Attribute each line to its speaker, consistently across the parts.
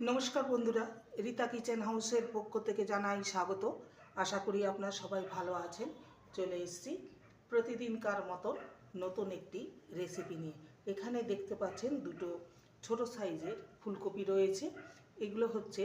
Speaker 1: নমস্কার বন্ধুরা, রীতা কিচেন হাউসের পক্ষ থেকে জানাই স্বাগত। আশা করি আপনারা সবাই ভালো আছেন। চলে এসেছি প্রতিদিনকার মতো নতুন একটি রেসিপি নিয়ে। এখানে দেখতে পাচ্ছেন দুটো ছোট সাইজের ফুলকপি রয়েছে। এগুলো হচ্ছে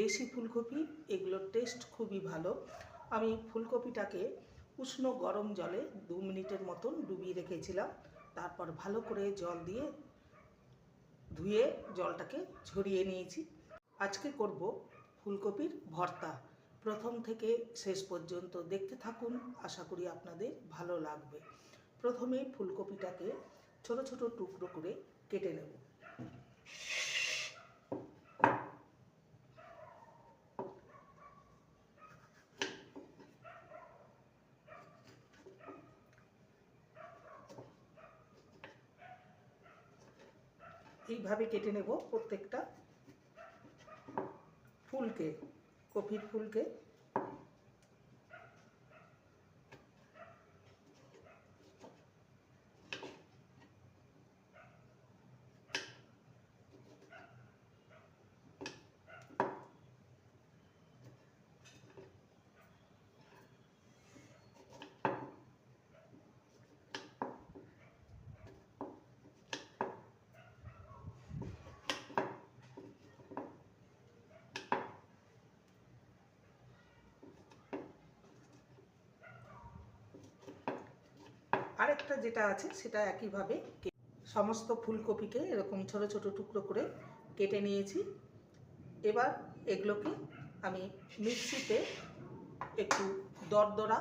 Speaker 1: দেশি ফুলকপি এগুলোর টেস্ট খুবই ভালো। আমি ফুলকপিটাকে উষ্ণ গরম জলে দু মিনিটের মতন ডুবিয়ে রেখেছিলাম। তারপর ভালো করে জল দিয়ে ধুয়ে জলটাকে ঝরিয়ে নিয়েছি। আজকে করব ফুলকপির ভর্তা। প্রথম থেকে শেষ পর্যন্ত দেখতে থাকুন, আশা করি আপনাদের ভালো লাগবে। প্রথমে ফুলকপিটাকে ছোট ছোট টুকরো করে কেটে নেব। এইভাবে কেটে নেব প্রত্যেকটা ফুলকে কপির ফুলকে। আরেকটা যেটা আছে, সেটা একইভাবে সমস্ত ফুলকপিকে এরকম ছোট ছোট টুকরো করে কেটে নিয়েছি। এবার এগুলোকে আমি মিক্সিতে একটু দরদরা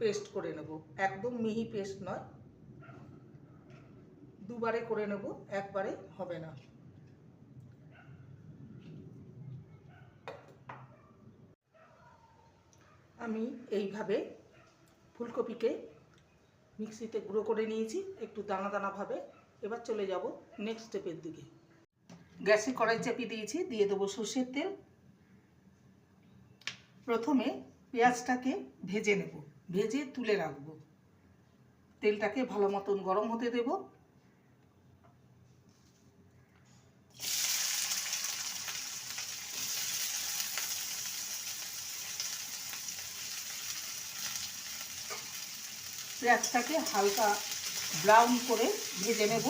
Speaker 1: পেস্ট করে নেব। একদম মিহি পেস্ট নয়। দুবারে করে নেব, একবারে হবে না। আমি এইভাবে ফুলকপিকে মিক্সিতে গুঁড়ো করে নিয়েছি, একটু দানা দানাভাবে এবার চলে যাব নেক্সট স্টেপের দিকে। গ্যাসে কড়াই চাপিয়ে দিয়েছি, দিয়ে দেবো সর্ষের তেল। প্রথমে পেঁয়াজটাকে ভেজে নেব। ভেজে তুলে রাখব। তেলটাকে ভালো মতন গরম হতে দেব। পেঁয়াজটাকে হালকা ব্রাউন করে ভেজে নেব।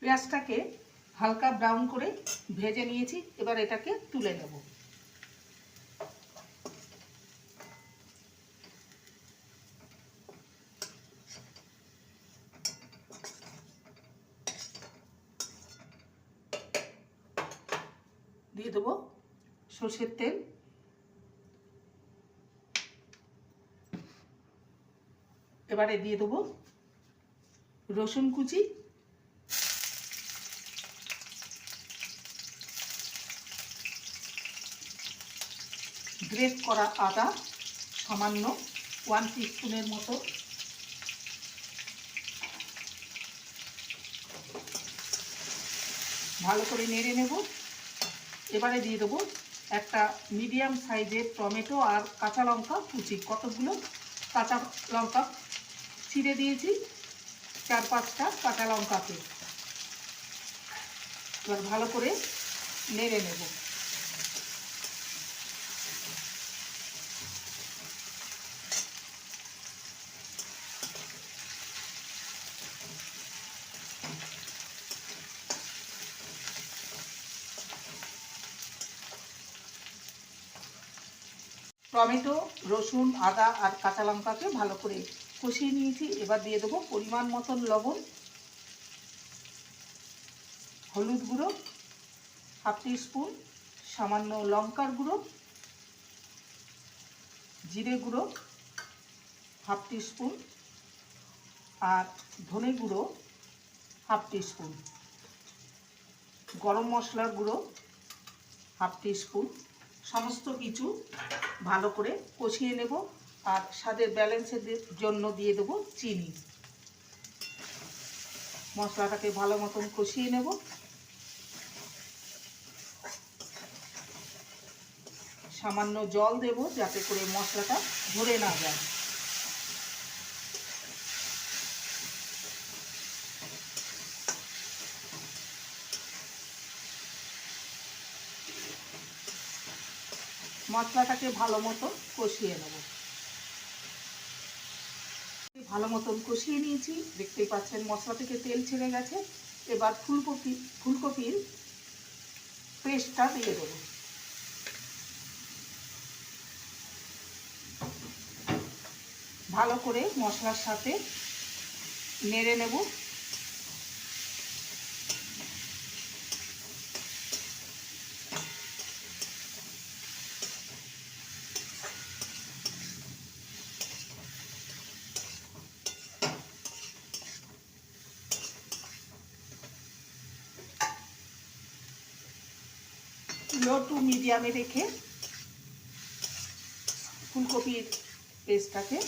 Speaker 1: পেঁয়াজটাকে হালকা ব্রাউন করে ভেজে নিয়েছি, এবার এটাকে তুলে নেব দিয়ে দেবো সর্ষের তেল। এবারে দিয়ে দেবো রসুন কুচি। গ্রেট করা আদা সামান্য ওয়ান টিস্পুনের মতো। ভালো করে নেড়ে নেব। এবারে দিয়ে দেবো একটা মিডিয়াম সাইজের টমেটো আর কাঁচা লঙ্কা কুচি। কতগুলো? কাঁচা লঙ্কা ছিঁড়ে দিয়েছি, চার পাঁচটা কাঁচা লঙ্কাকে এবার ভালো করে নেড়ে নেব। টমেটো, রসুন, আদা আর কাঁচা লঙ্কাকে ভালো করে কষিয়ে নিয়েছি। এবার দিয়ে দেবো পরিমাণ মতন লবণ, হলুদ গুঁড়ো, হাফ স্পুন সামান্য লঙ্কার গুঁড়ো, জিরে গুঁড়ো, হাফ স্পুন আর ধনে গুঁড়ো, হাফ স্পুন গরম মশলার গুঁড়ো, হাফ স্পুন সমস্ত কিছু ভালো করে কষিয়ে নেব আর স্বাদের ব্যালেন্সের জন্য দিয়ে দেবো চিনি। মশলাটাকে ভালো মতন কষিয়ে নেব। সামান্য জল দেব যাতে করে মশলাটা ধরে না যায়। মশলাটাকে ভালো মতো কষিয়ে নেব। ভালো মতন কষিয়ে নিয়েছি। দেখতেই পাচ্ছেন মশলা থেকে তেল ছেড়ে গেছে। এবার ফুলকপি, ফুলকপির পেস্টটা দিয়ে দেবো। ভালো করে মশলার সাথে নেড়ে নেব লো টু মিডিয়ামে রেখে ফুলকপির পেস্টটাকে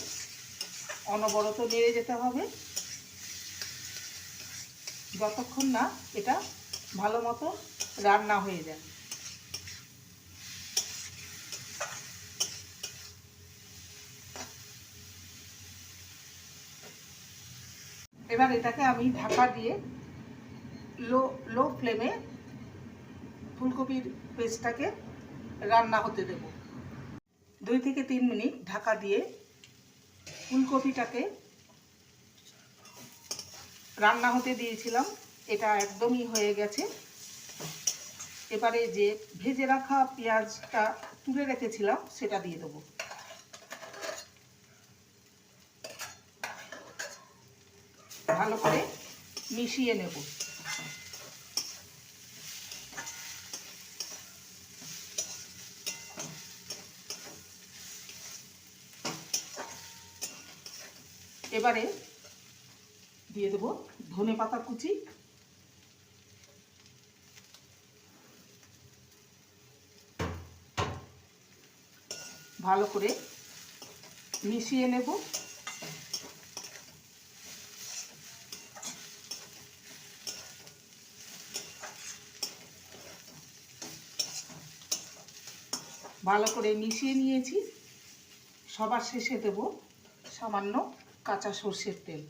Speaker 1: অনবরত নেড়ে যেতে হবে। যতক্ষণ না এটা ভালো মতো রান্না হয়ে যায়। এবার এটাকে আমি ঢাকা দিয়ে লো লো ফ্লেমে ফুলকপির পেস্টটাকে রান্না হতে দেব। দুই থেকে তিন মিনিট ঢাকা দিয়ে ফুলকপিটাকে রান্না হতে দিয়েছিলাম। এটা একদমই হয়ে গেছে। এবারে যে ভেজে রাখা পেঁয়াজটা তুলে রেখেছিলাম, সেটা দিয়ে দেবো। ভালো করে মিশিয়ে নেব। এবারে দিয়ে দেবো ধনে পাতা কুচি। ভালো করে মিশিয়ে নেব। ভালো করে মিশিয়ে নিয়েছি। সবার শেষে দেব সামান্য কাঁচা সর্ষের তেল।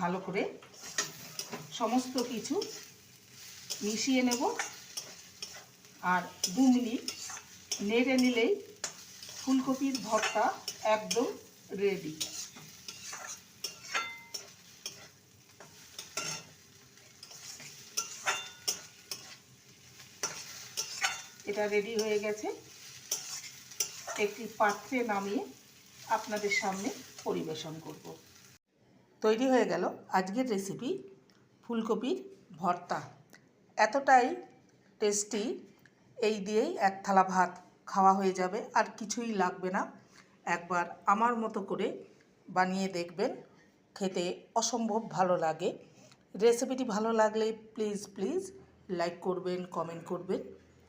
Speaker 1: ভালো করে সমস্ত কিছু মিশিয়ে নেব আর দু মিনিট নেড়ে নিলেই ফুলকপির ভর্তা একদম রেডি এটা রেডি হয়ে গেছে। একটি পাত্রে নামিয়ে আপনাদের সামনে পরিবেশন করব। তৈরি হয়ে গেল আজকের রেসিপি ফুলকপির ভর্তা। এতটাই টেস্টি এই দিয়েই এক থালা ভাত খাওয়া হয়ে যাবে, আর কিছুই লাগবে না। একবার আমার মতো করে বানিয়ে দেখবেন, খেতে অসম্ভব ভালো লাগে। রেসিপিটি ভালো লাগলে প্লিজ প্লিজ লাইক করবেন কমেন্ট করবেন।